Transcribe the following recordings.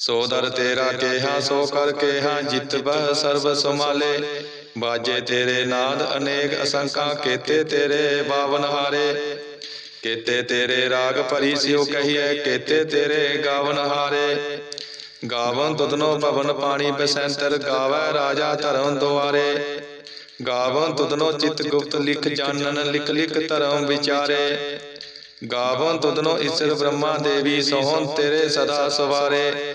ਸੋ ਦਰ ਤੇਰਾ ਕੇਹਾ ਸੋ ਕਰ ਕੇਹਾ ਜਿਤ ਬਹ ਸਰਬ ਸਮਾਲੇ ਬਾਜੇ ਤੇਰੇ ਨਾਦ ਅਨੇਕ ਅਸੰਖਾ ਕੇਤੇ ਤੇਰੇ ਬਾਵਨ ਹਾਰੇ। ਕੇਤੇ ਤੇਰੇ ਰਾਗ ਭਰੀ ਸਿਉ ਕਹੀਏ ਕੇਤੇ ਤੇਰੇ ਗਾਵਨ ਹਾਰੇ। ਗਾਵਨ ਤੁਧਨੋ ਭਵਨ ਪਾਣੀ ਬਸੰਤਰ ਗਾਵੈ ਰਾਜਾ ਧਰਮ ਦੁਆਰੇ। ਗਾਵਨ ਤੁਧਨੋ ਚਿਤ ਗੁਪਤ ਲਿਖ ਜਾਣਨ ਲਿਖ ਲਿਖ ਧਰਮ ਵਿਚਾਰੇ। ਗਾਵਨ ਤੁਧਨੋ ਈਸ਼ਰ ਬ੍ਰਹਮਾ ਦੇਵੀ ਸੋਹਣ ਤੇਰੇ ਸਦਾ ਸਵਾਰੇ।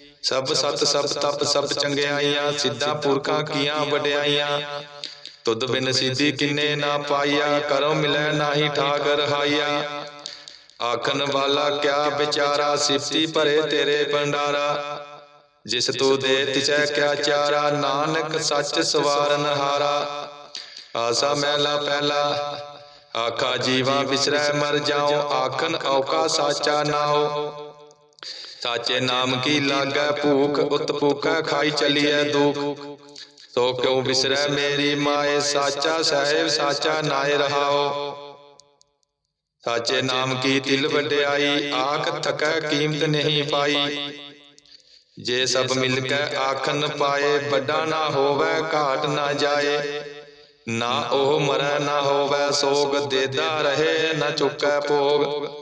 ਸਭ ਸਤ ਸਭ ਤਪ ਸਭ ਚੰਗਿਆਈਆਂ ਸਿੱਧਾ ਪੁਰਖਾਂ ਕੀਆਂ ਵਡਿਆਈਆਂ। ਤੁਧ ਬਿਨ ਸਿੱਧੀ ਕਿੰਨੇ ਨਾ ਪਾਈਆ ਕਰੋ ਮਿਲੈ ਨਾਹੀ ਠਾਕ ਰਹਾਈਆ ਆਖਣ ਵਾਲਾ ਕਿਆ ਵਿਚਾਰਾ ਸਿਫਤੀ ਭਰੇ ਤੇਰੇ ਭੰਡਾਰਾ। ਜਿਸ ਤੂੰ ਦੇ ਤਿਸੈ ਕਿਆ ਚਾਰਾ ਨਾਨਕ ਸੱਚ ਸਵਾਰਨ ਹਾਰਾ। ਆਸਾ ਮਹਿਲਾ ਪਹਿਲਾ ਆਖਾ ਜੀਵਾ ਵਿਸਰੈ ਮਰ ਜਾਉ ਆਖਨ ਔਕਾ ਸਾਚਾ ਨਾਉ। ਸਾਚੇ ਨਾਮ ਕੀ ਲਾਗੈ ਭੂਖ? ਉਤ ਭੂਖੈ ਖਾਈ ਚਲੀਐ ਦੁਖ। ਸੋ ਕਿਉ ਵਿਸਰੈ ਮੇਰੀ ਮਾਏ? ਸਾਚਾ ਸਾਹਿਬ, ਸਾਚਾ ਨਾਏ ਰਹਾਓ। ਸਾਚੇ ਨਾਮ ਕੀ ਤਿਲ ਵਡਿਆਈ? ਆਖ ਥਕੈ ਕੀਮਤ ਨਹੀਂ ਪਾਈ। ਜੇ ਸਭ ਮਿਲ ਕੇ ਆਖਨ ਪਾਏ, ਵੱਡਾ ਨਾ ਹੋਵੇ, ਘਾਟ ਨਾ ਜਾਏ। ਨਾ ਉਹ ਮਰੈ ਨਾ ਹੋਵੇ, ਸੋਗ ਦੇਦਾ ਰਹੇ, ਨਾ ਚੁੱਕੈ ਭੋਗ।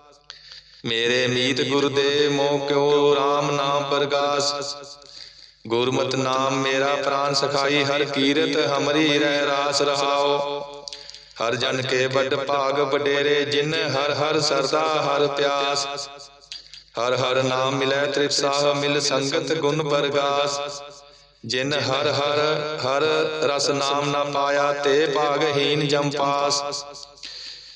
ਮੇਰੇ ਮੀਤ ਗੁਰ ਦੇ ਮੋਹ ਕਿਉ RAM ਨਾਮ ਪ੍ਰਗਾਸ। ਗੁਰਮਤਿ ਨਾਮ ਮੇਰਾ ਪ੍ਰਾਨ ਸਖਾਈ, ਹਰ ਕੀਰਤ ਹਮਰੀ ਰਹਿ ਰਾਸ ਰਹਾਓ ਹਰ ਜਨ ਕੇ ਵੱਡ ਭਾਗ ਵਡੇਰੇ, ਜਿਨ ਹਰ ਹਰ ਸਰਦਾ ਹਰ ਪਿਆਸ। ਹਰ ਹਰ ਨਾਮ ਮਿਲੈ ਤ੍ਰਿਪਸਾਹ ਮਿਲ ਸੰਗਤ ਗੁਣ ਪ੍ਰਗਾਸ। ਜਿਨ ਹਰ ਹਰ ਹਰ ਰਸ ਨਾਮ ਨਾ ਪਾਇਆ, ਤੇ ਭਾਗਹੀਨ ਜਮਪਾਸ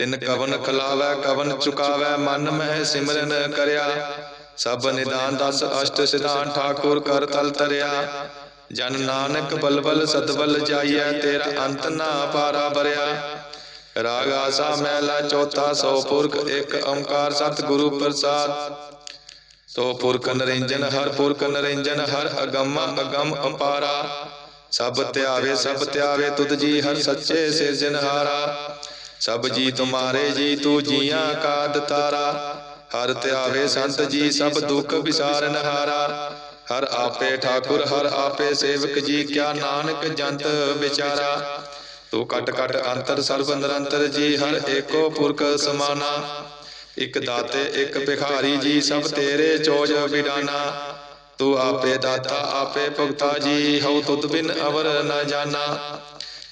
ਤਿਨ ਕਵਨ ਖਲਾਵੈ, ਕਵਨ ਚੁਕਾਵੈ, ਮਨ ਮਹਿ ਸਿਮਰਨ ਕਰਿਆ। ਸਭ ਨਿਦਾਨ ਦਸ ਅਸ਼ਟ ਸਿਧਾਨ ਠਾਕੁਰ ਕਰ ਤਲ ਤਰਿਆ। ਜਨ ਨਾਨਕ ਬਲਬਲ ਸਦਬਲ ਜਾਈਐ, ਤੇਰਾ ਅੰਤ ਨਾ ਪਾਰਾ ਬਰਿਆ। ਰਾਗ ਆਸਾ ਮਹਿਲਾ ਚੌਥਾ, ਸੋ ਪੁਰਖ ਇੱਕ ਓੰਕਾਰ ਸਤਿਗੁਰੂ ਪ੍ਰਸਾਦ। ਸੋ ਪੁਰਖ ਨਰਿੰਜਨ, ਹਰ ਪੁਰਖ ਨਰਿੰਜਨ, ਹਰ ਅਗੰਮ ਅਗੰਮ ਅਪਾਰਾ। ਸਭ ਧਿਆਵੇ ਸਭ ਧਿਆਵੇ, ਤੁਧ ਜੀ ਹਰ ਸੱਚੇ ਸਿਰਜਨਹਾਰਾ ਸਭ ਜੀ ਤੁਮਾਰੇ ਜੀ ਤੂੰ ਜੀਆਂ ਕਾ ਦਤਾਰਾ। ਹਰ ਧਿਆਵੇ ਸੰਤ ਜੀ ਸਭ ਦੁੱਖ ਵਿਸਾਰਨ ਹਾਰਾ। ਹਰ। ਆਪੇ ਠਾਕੁਰ ਹਰ ਆਪੇ ਸੇਵਕ ਜੀ ਕਿਆ ਨਾਨਕ ਜੰਤ ਵਿਚਾਰਾ। ਤੂੰ ਕਟ ਕਟ ਅੰਤਰ ਸਰਬ ਨਿਰੰਤਰ ਜੀ ਹਰ ਏਕੋ ਪੁਰਖ ਸਮਾਨਾ। ਇਕ ਦਾਤੇ ਇਕ ਭਿਖਾਰੀ ਜੀ ਸਭ ਤੇਰੇ ਚੋਜ ਵਿਡਾਨਾ। ਤੂੰ ਆਪੇ ਦਾਤਾ ਆਪੇ ਭੁਗਤਾ ਜੀ ਹਉ ਤੁਧ ਬਿਨ ਅਵਰ ਨ ਜਾਣਾ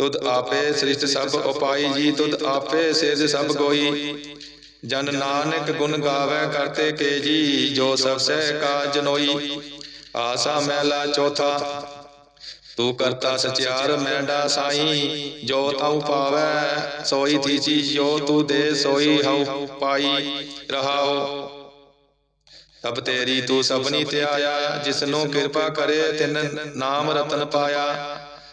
ਤੁਧ ਆਪੇ ਸ੍ਰਿਸ਼ਟ ਸਭ ਉਪਾਈ ਜੀ ਤੁਧ ਆਪੇ ਸੇਜ ਸਭ ਗੋਈ। ਜਨ ਨਾਨਕ ਗੁਣ ਗਾਵੇ ਕਰਤੇ ਕੇ ਜੀ ਜੋ ਸਭ ਸਹਿ ਕਾ ਜਨੋਈ ਆਸਾ ਮਹਿਲਾ ਚੌਥਾ। ਤੂੰ ਕਰਤਾ ਸਚਿਆਰ ਮੈਂਡਾ ਸਾਈ ਜੋ ਤਉ ਪਾਵੈ ਸੋਈ ਥੀਸੀ ਜੋ ਤੂੰ ਦੇ ਸੋਈ ਹਉ ਪਾਈ। ਰਹਾਓ। ਸਭ ਤੇਰੀ ਤੂੰ ਸਭਨੀ ਧਿਆਇਆ ਜਿਸਨੂੰ ਕਿਰਪਾ ਕਰੇ ਤਿਨ ਨਾਮ ਰਤਨ ਪਾਇਆ।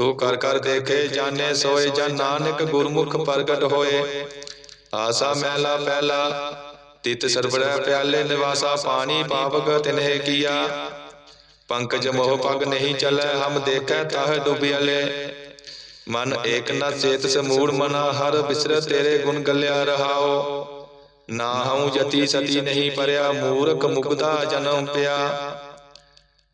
ਤੂੰ ਕਰ ਕਰ ਦੇਖੇ ਜਾਣੇ ਸੋਏ ਜਨ ਨਾਨਕ ਗੁਰਮੁਖ ਪ੍ਰਗਟ ਹੋਏ। ਆਸਾ ਮਹਿਲਾ ਪਹਿਲਾ ਤਿਤ ਸਰਬੜਾ ਪਿਆਲੇ ਨਿਵਾਸਾ ਪਾਣੀ ਪਾਵਕ ਤਿਨਹਿ ਕੀਆ। ਪੰਕਜ ਮੋਹ ਪਗ ਨਹੀਂ ਚੱਲੈ, ਹਮ ਦੇਖੈ ਤਾਹ ਡੁਬਿਆਲੇ ਮਨ ਏਕ ਨ ਚੇਤ ਸਮੂੜ ਮਨਾ, ਹਰ ਬਿਸਰ ਤੇਰੇ ਗੁਣ ਗੱਲਿਆ ਰਹਾਓ। ਨਾ ਹਉ ਜਤੀ ਸਤੀ ਨਹੀਂ ਪਰਿਆ, ਮੂਰਖ ਮੁਗਦਾ ਜਨਮ ਪਿਆ।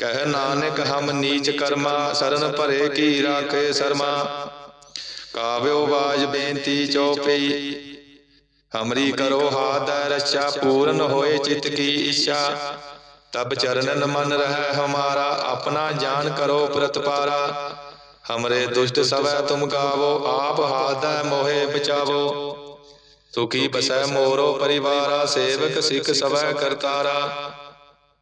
ਕਹਿ ਨਾਨਕ ਹਮ ਨੀਚ ਕਰਮਾ, ਸਰਨ ਭਰੇ ਕੀ ਰਾਖੇ ਸਰਮਾ। ਕਾਵਿਓ ਬਾਜ ਬੇਨਤੀ ਚਉਪਈ ਹਮਰੀ ਕਰੋ ਹਾਦੈ ਰਛਾ, ਪੂਰਨ ਹੋਏ ਚਿਤ ਕੀ ਇੱਛਾ। ਤਬ ਚਰਨਨ ਮਨ ਰਹਿ ਹਮਾਰਾ, ਆਪਣਾ ਜਾਨ ਕਰੋ ਪ੍ਰਤਪਾਰਾ ਹਮਰੇ ਦੁਸ਼ਟ ਸਵੈ ਤੁਮ ਗਾਵੋ, ਆਪ ਹਾਦੈ ਮੋਹਿ ਬਚਾਵੋ। ਸੁਖੀ ਬਸੈ ਮੋਰੋ ਪਰਿਵਾਰਾ, ਸੇਵਕ ਸਿੱਖ ਸਵੈ ਕਰਤਾਰਾ।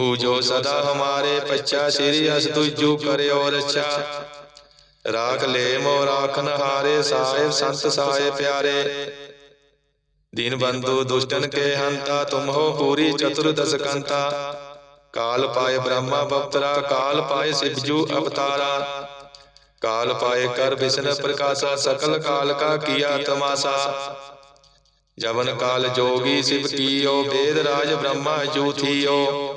ਹੂ ਜੋ ਸਦਾ ਹਮਾਰੇ ਪੱਚਾ ਸ੍ਰੀ ਅਸ ਤੁਜੂ ਕਰਿਓ ਰਛਾ ਰਾਖ ਲੈ ਮੋ ਰਾਖਨ ਹਾਰੇ ਸਾਹਿਬ ਸੰਤ ਸਾਏ ਪਿਆਰੇ। ਦੀਨ ਬੰਧੂ ਦੁਸ਼ਟਨ ਕੇ ਹੰਤਾ, ਤੁਮ ਹੋ ਪੂਰੀ ਚਤੁਰਦਸ ਕੰਤਾ। ਕਾਲ ਪਾਏ ਬ੍ਰਹਮਾ ਬਪਤਰਾ, ਕਾਲ ਪਾਏ ਸਿਵਜੂ ਅਵਤਾਰਾ। ਕਾਲ ਪਾਏ ਕਰ ਵਿਸ਼ਨ ਪ੍ਰਕਾਸ਼ਾ, ਸਕਲ ਕਾਲ ਕਾ ਕੀਆ ਤਮਾਸਾ। ਜਵਨ ਕਾਲ ਜੋਗੀ ਸਿਵ ਕੀਓ ਵੇਦ ਰਾਜ ਬ੍ਰਹਮਾ ਜੂ ਥੀਓ।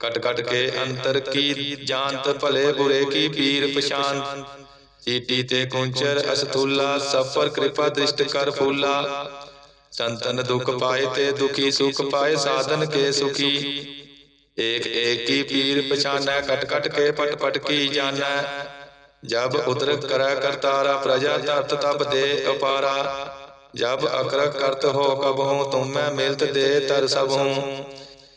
ਕਟ ਕਟ ਕੇ ਅੰਤਰ ਕੀ ਜਾਣਤ ਭਲੇ ਬੁਰੇ ਕੀ ਪੀਰ ਪਛਾਨ ਚੀਟੀ ਤੇ ਕੁੰਚਰ ਅਸਤੂਲਾ ਸਭ ਕਿਰਪਾ ਦ੍ਰਿਸ਼ਟ ਕਰ ਫੂਲਾ। ਸੰਤਨ ਦੁਖ ਪਾਏ ਤੇ ਦੁਖੀ ਸੁਖ ਪਾਏ, ਸਾਧਨ ਕੇ ਸੁਖੀ। ਏਕ ਏਕ ਕੀ ਪੀਰ ਪਛਾਨੈ ਕਟ ਕਟ ਕੇ ਪਟ ਪਟ ਕੀ ਜਾਣੈ। ਜਬ ਉਤਰ ਕਰੈ ਕਰਤਾਰਾ, ਪ੍ਰਜਾ ਧਰਤ ਤਬ ਦੇ ਅਪਾਰਾ। ਜਬ ਅਕਰ ਕਰਤ ਹੋ ਕਬ ਹੂੰ ਤੁਮ ਮੈਂ ਮਿਲਤ ਦੇ ਤਰ ਸਭ। ਹੂੰ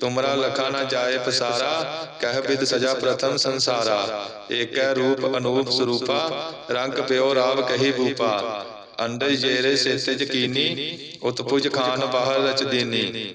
ਤੁਮਰਾ ਲਖਾ ਨਾ ਜਾਏ ਪਸਾਰਾ, ਕਹਿ ਬਿਦ ਸਜਾ ਪ੍ਰਥਮ ਸੰਸਾਰਾ। ਏਕੈ ਰੂਪ ਅਨੂਪ ਸਰੂਪਾ, ਰੰਗ ਪਿਓ ਰਾਵ ਕਹੀ ਭੂਪਾ। ਅੰਡਰ ਜੇਰੇ ਸੇਤੇ ਜਕੀਨੀ, ਉਤਪੁਜ ਖਾਨ ਬਾਹਰ ਰਚ ਦੀਨੀ।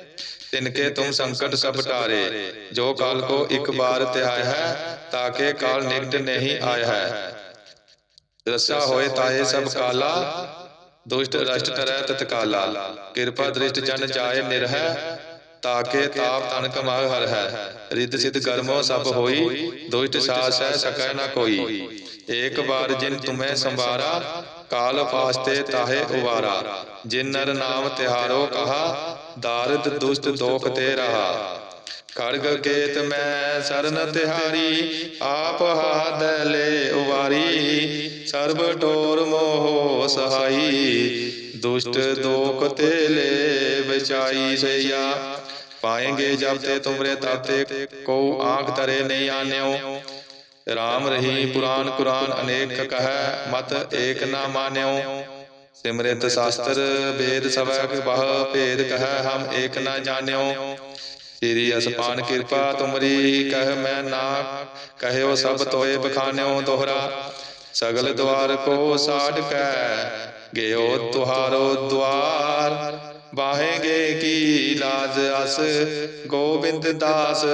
ਤਿਨਕੇ ਤੁਮ ਸੰਕਟ ਸਭ ਟਾਰੇ ਜੋ ਕਾਲ ਕੋ ਇੱਕ ਬਾਰ ਤਿਹਾਇ ਹੈ ਤਾਕੇ ਕਾਲ ਨਿਕਟ ਨਹੀਂ ਆਇਆ ਹੈ। ਰਸਾ ਹੋਏ ਤਾਏ ਸਭ ਕਾਲਾ ਦੁਸ਼ਟ ਰਸ਼ਟ ਤਰੈ ਤਤਕਾਲਾ ਕਿਰਪਾ ਦ੍ਰਿਸ਼ਟ ਜਨ ਜਾਏ ਨਿਰਹਿ ਤਾਕੇ ਤਾਪ ਤਨ ਕਮਾਇ ਹਰ ਹੈ। ਰਿੱਧ ਸਿਧ ਕਰਮੋ ਸਭ ਹੋਈ ਦੁਸ਼ਟ ਸਾਸ ਹੈ ਸਕੈ ਨਾ ਕੋਈ। ਏਕ ਬਾਰ ਜਿਨ ਤੁਮੈ ਸੰਵਾਰਾ ਕਾਲ ਫਾਸਤੇ ਤਾਹੇ ਉਵਾਰਾ। ਜਿਨ ਨਰ ਨਾਮ ਤਿਹਾਰੋ ਕਹਾ ਦਾਰਦ ਦੁਸ਼ਟ ਦੋਖ ਤੇ ਰਹਾ ਖੜਗ ਕੇਤ ਮੈਂ ਸਰਨ ਤਿਹਾਰੀ ਆਪ ਹਾਦ ਲੈ ਉਵਾਰੀ ਸਰਬ ਟੋਰ ਮੋਹ ਸਹਾਈ ਦੁਸ਼ਟ ਦੋਖ ਤੇ ਲੈ ਬਚਾਈ ਸਈਆ ਪਾਏਗੇ ਜਬ ਤੇ ਤੁਮਰੇ ਤਾਤੇ ਕੋ ਆਖ ਤਰੇ ਨਹੀਂ ਆਨਿਓ ਰਾਮ ਰਹੀ ਪੁਰਾਨ ਕੁਰਾਨ ਅਨੇਕ ਕਹੈ ਮਤ ਏਕ ਨਾ ਮਾਨਿਓ ਸਿਮਰਿਤ ਸ਼ਾਸਤਰ ਵੇਦ ਸਭੈ ਬਹੁ ਭੇਦ ਕਹੈ ਹਮ ਏਕ ਨਾ ਜਾਣਿਓ। ਤੇਰੀ ਅਸਪਾਨ ਕਿਰਪਾ ਤੁਮਰੀ ਕਹਿ ਮੈਂ ਨਾ ਕਹਿਓ ਸਭ ਤੋਏ ਬਖਾਨਿਓ ਦੋਹਰਾ। ਸਗਲ ਦਵਾਰ ਕੋ ਸਾੜ ਕੈ। ਗਿਓ ਤੁਹਾਰੋ ਦਵਾਰ ਬਾਹੇਗੇ ਕੀ ਲਾਜ ਅਸ? ਗੋਬਿੰਦ ਦਾਸ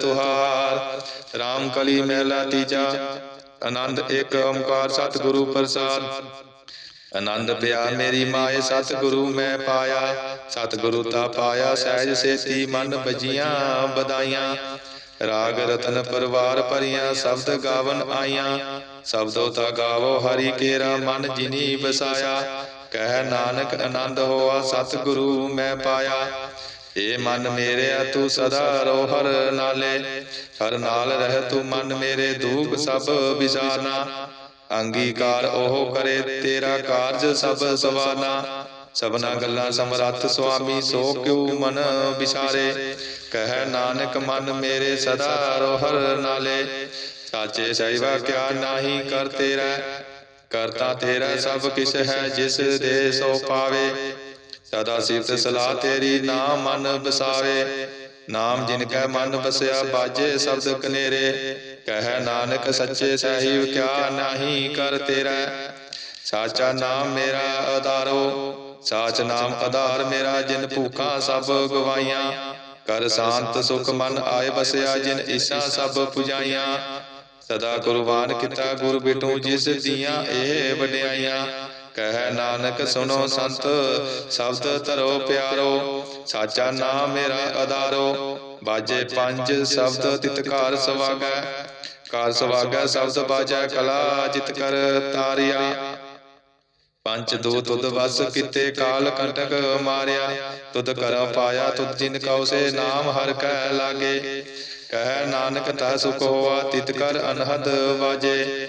ਤੁਹਾਰ। RAM ਕਲੀ ਮਹਿਲਾ ਤੀਜਾ। ਆਨੰਦ ਇੱਕ ਓੰਕਾਰ ਸਤਿਗੁਰੂ ਪ੍ਰਸਾਦ। ਆਨੰਦ ਪਿਆ ਮੇਰੀ ਮਾਏ ਸਤਿਗੁਰੂ ਮੈਂ ਪਾਇਆ, ਸਤਿਗੁਰੂ ਤਾ ਪਾਇਆ, ਸਹਿਜ ਸੇਤੀ ਮਨ ਬਜੀਆਂ ਬਦਾਈਆਂ ਰਾਗ ਰਤਨ ਪਰਵਾਰ ਭਰੀਆਂ, ਸ਼ਬਦ ਗਾਵਨ ਆਈਆਂ। ਸ਼ਬਦੋ ਤਾ ਗਾਵੋ ਹਰੀ ਕੇਰਾ ਮਨ ਜਿਨੀ ਬਸਾਇਆ ਕਹਿ ਨਾਨਕ ਆਨੰਦ ਹੋਆ, ਸਤਿਗੁਰੂ ਮੈਂ ਪਾਇਆ। ਏ ਮਨ ਮੇਰਿਆ ਤੂੰ ਸਦਾ ਰੋ ਹਰ ਨਾਲੇ। ਹਰ ਨਾਲ ਰਹਿ ਤੂੰ ਮਨ ਮੇਰੇ ਦੂਖ ਸਭ ਵਿਸਾਰਨਾ ਅੰਗੀਕਾਰ ਉਹ ਕਰੇ, ਤੇਰਾ ਕਾਰਜ ਸਭ ਸਵਾਨਾ। ਸਭਨਾ ਗੱਲਾਂ ਸਮਰੱਥ ਸੁਆਮੀ, ਸੋ ਕਿਉ ਮਨ ਵਿਸਾਰੇ ਕਹਿ ਨਾਨਕ ਮਨ ਮੇਰੇ ਸਦਾ ਰੋ ਹਰ ਨਾਲੇ। ਸਾਚੇ ਸਹਿਵਾ ਕਿਆ ਨਾਹੀ ਕਰ ਤੇਰਾ। ਕਰਤਾ ਤੇਰਾ ਸਭ ਕਿਛ ਹੈ ਜਿਸ ਦੇ ਸੋ ਪਾਵੇ। ਸਦਾ ਸਿਫਤ ਸਲਾਹ ਤੇਰੀ ਨਾਮ ਮਨ ਬਸਾਵੇ ਨਾਮ ਜਿਨ ਕੈ ਮਨ ਬਸਿਆ ਬਾਜੇ ਸ਼ਬਦ ਕਨੇਰੇ। ਕਹਿ ਨਾਨਕ ਸੱਚੇ ਸਾਹਿਬ ਕਿਆ ਨਾਹੀ ਕਰ ਤੇਰਾ। ਸਾਚਾ ਨਾਮ ਮੇਰਾ ਆਧਾਰੋ, ਸਾਚ ਨਾਮ ਆਧਾਰ ਮੇਰਾ ਜਿਨ ਭੂਖਾਂ ਸਭ ਗਵਾਈਆਂ। ਕਰ ਸ਼ਾਂਤ ਸੁਖ ਮਨ ਆਏ ਬਸਿਆ ਜਿਨ ਈਸਾ ਸਭ ਪੁਜਾਈਆਂ। ਸਦਾ ਕੁਰਬਾਨ ਕੀਤਾ ਗੁਰ ਬਿਟੂ ਜਿਸ ਦੀਆਂ ਇਹ ਵਡਿਆਈਆਂ। ਕਹਿ ਨਾਨਕ ਸੁਨੋ ਸੰਤ, ਸ਼ਬਦ ਧਰੋ ਪਿਆਰੋ। ਸਾਚਾ ਨਾਮ ਮੇਰਾ ਆਧਾਰੋ, ਬਾਜੇ ਪੰਜ ਸ਼ਬਦ ਤਿਤਕਾਰ ਸਵਾਗੈ। ਕਾਰ ਸਵਾਗੈ ਸ਼ਬਦ ਬਾਜੈ ਕਲਾ, ਜਿਤ ਕਰ ਤਾਰਿਆ। ਪੰਜ ਦੋ ਤੁਧ ਵਸ ਕਿਤੇ, ਕਾਲ ਕੰਟਕ ਮਾਰਿਆ। ਤੁਧ ਕਰ ਪਾਇਆ, ਤੁਧ ਜਿਨ ਕਉ ਸੇ ਨਾਮ ਹਰ ਕੈ ਲਾਗੇ। ਕਹਿ ਨਾਨਕ ਤਾ ਸੁਖ ਹੋਆ, ਤਿਤ ਕਰ ਅਨਹਦ ਵਾਜੇ।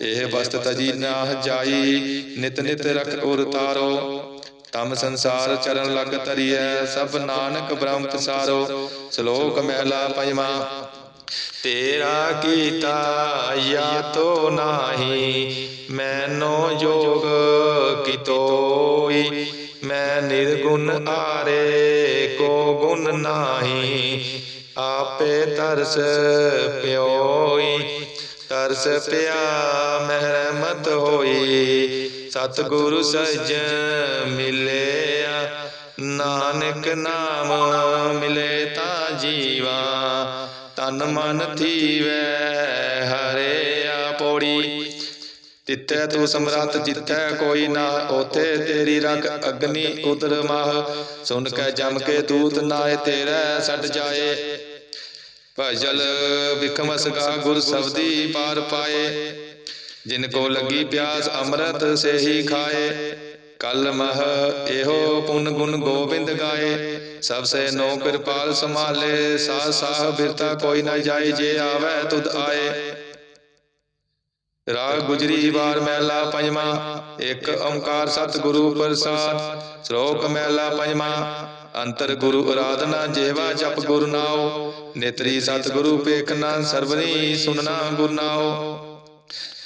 ਇਹ ਵਸਤ ਤਜੀ ਨਾ ਜਾਈ ਨਿਤ ਨਿਤ ਰਖ ਉਰ ਤਾਰੋ। ਤਮ ਸੰਸਾਰ ਚਰਨ ਲਗ ਤਰੀਐ ਸਭ ਨਾਨਕ ਬ੍ਰਹਮ ਪਸਾਰੋ ਸ਼ਲੋਕ ਮਹਿਲਾ ਪੰਜਵਾਂ ਤੇਰਾ ਕੀਤਾ ਯਾ ਤੋ ਨਾਹੀ ਮੈਨੋ ਜੋਗ ਕਿਤੋਈ ਮੈਂ ਨਿਰਗੁਣ ਆਰੇ ਕੋ ਗੁਣ ਨਾਹੀ ਆਪੇ ਤਰਸ ਪਿਓਈ ਤਰਸ ਪਿਆ ਮਹਿਰਮਤ ਹੋਈ। ਸਤਿਗੁਰੂ ਸਜਣ ਮਿਲਿਆ। ਨਾਨਕ ਨਾਮ ਮਿਲੇ ਤਾਂ ਜੀਵਾ। ਤਨ ਮਨ ਥੀਵੈ ਹਰਿਆ ਪੌੜੀ ਤਿੱਤੈ ਤੂੰ ਸਮਰੱਥ, ਜਿੱਥੈ ਕੋਈ ਨਾ ਉਥੇ ਤੇਰੀ ਰਗ ਅਗਨੀ ਉਦਰ ਮਾਹ। ਸੁਣ ਕੇ ਜਮ ਕੇ ਦੂਤ ਨਾਏ, ਤੇਰਾ ਛੱਡ ਜਾਏ। ਭਜਲ ਵਿਖਮਸ ਗਾ ਗੁਰ ਸਬਦੀ ਪਾਰ ਪਾਏ। ਜਿਨ ਕੋ ਲੱਗੀ ਪਿਆਸ ਅੰਮ੍ਰਿਤ ਸੇ ਖਾਏ। ਕਲ ਮਹ ਇਹੋ ਪੁਨ ਗੁਣ ਗੋਬਿੰਦ ਗਾਏ। ਸਭ ਸੇ ਨੋ ਕਿਰਪਾਲ ਸੰਭਾਲੇ। ਸਾਹ ਸਾਹ ਬਿਰਤਾ ਕੋਈ ਨਾ ਜਾਏ, ਜੇ ਆਵੇ ਤੁਧ ਆਏ। ਰਾਗ ਗੁਜਰੀ ਵਾਰ ਮਹਿਲਾ ਪੰਜਵਾਂ। ਇੱਕ ਓੰਕਾਰ ਸਤਿਗੁਰੂ ਪ੍ਰਸਾਦ। ਸ਼ਲੋਕ ਮਹਿਲਾ ਪੰਜਵਾਂ। ਅੰਤਰ ਗੁਰੂ ਅਰਾਧਨਾ ਜੇਵਾ ਜਪ ਗੁਰ ਨਾਉ, ਨੇਤਰੀ ਸਤਿਗੁਰੂ ਪੇਖਨਾ ਸਰਵਨੀ ਸੁਨਣਾ ਗੁਰ ਨਾਉ।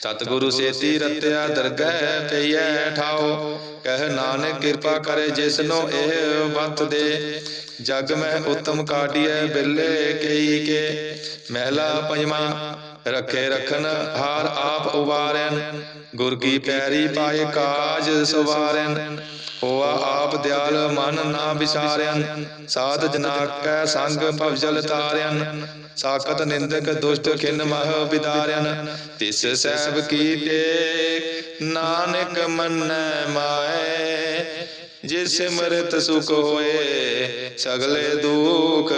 ਸਤਿਗੁਰੂ ਸੇਤੀ ਰਤਿਆ ਦਰਗਹਿ ਪਈਐ ਠਾਓ ਕਹਿ ਨਾਨਕ ਕਿਰਪਾ ਕਰੇ ਜਿਸਨੋ ਇਹ ਵਤ ਦੇ। ਜਗ ਮੈਂ ਉਤਮ ਕਾਟਿਐ ਬਿੱਲੇ ਕਈ ਕੇ, ਮਹਿਲਾ ਪੰਜਵਾਂ, ਰਖੇ ਰਖਨ ਹਾਰ ਆਪ ਉਵਾਰੈਨ, ਗੁਰ ਕੀ ਪੈਰੀ ਪਾਏ ਕਾਜ ਸਵਾਰੈਨ, ਹੋਆ ਆਪ ਦਿਆਲ ਮਨ ਨਾ ਵਿਸਾਰਿਆਨ ਸਾਧ ਜਨਾ ਕੈ ਸੰਗ ਭਵਜਲ ਤਾਰਿਆਨ ਸਾਖਤ ਨਿੰਦਕ ਦੁਸ਼ਟ ਖਿਨ ਮਹ ਵਿਦਾਰਿਆਨ ਤਿਸ ਸਹਿਬ ਕੀਤੇ ਨਾਨਕ ਮੰਨੈ ਮਾਏ। ਜਿਸ ਸਿਮਰਤ ਸੁਖ ਹੋਏ, ਸਗਲੇ ਦੁਖ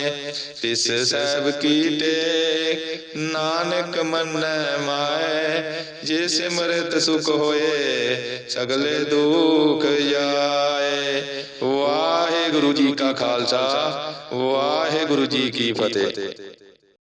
ਜਾਏ ਤਿਸ ਸਹਿਬ ਕੀਟੇ, ਨਾਨਕ ਮੰਨੈ ਮਾਏ ਜੇ ਸਿਮਰਤ ਸੁਖ ਹੋਏ, ਸਗਲੇ ਦੁਖ ਜਾਏ। ਵਾਹਿਗੁਰੂ ਜੀ ਕਾ ਖਾਲਸਾ, ਵਾਹਿਗੁਰੂ ਜੀ ਕੀ ਫਤਿਹ।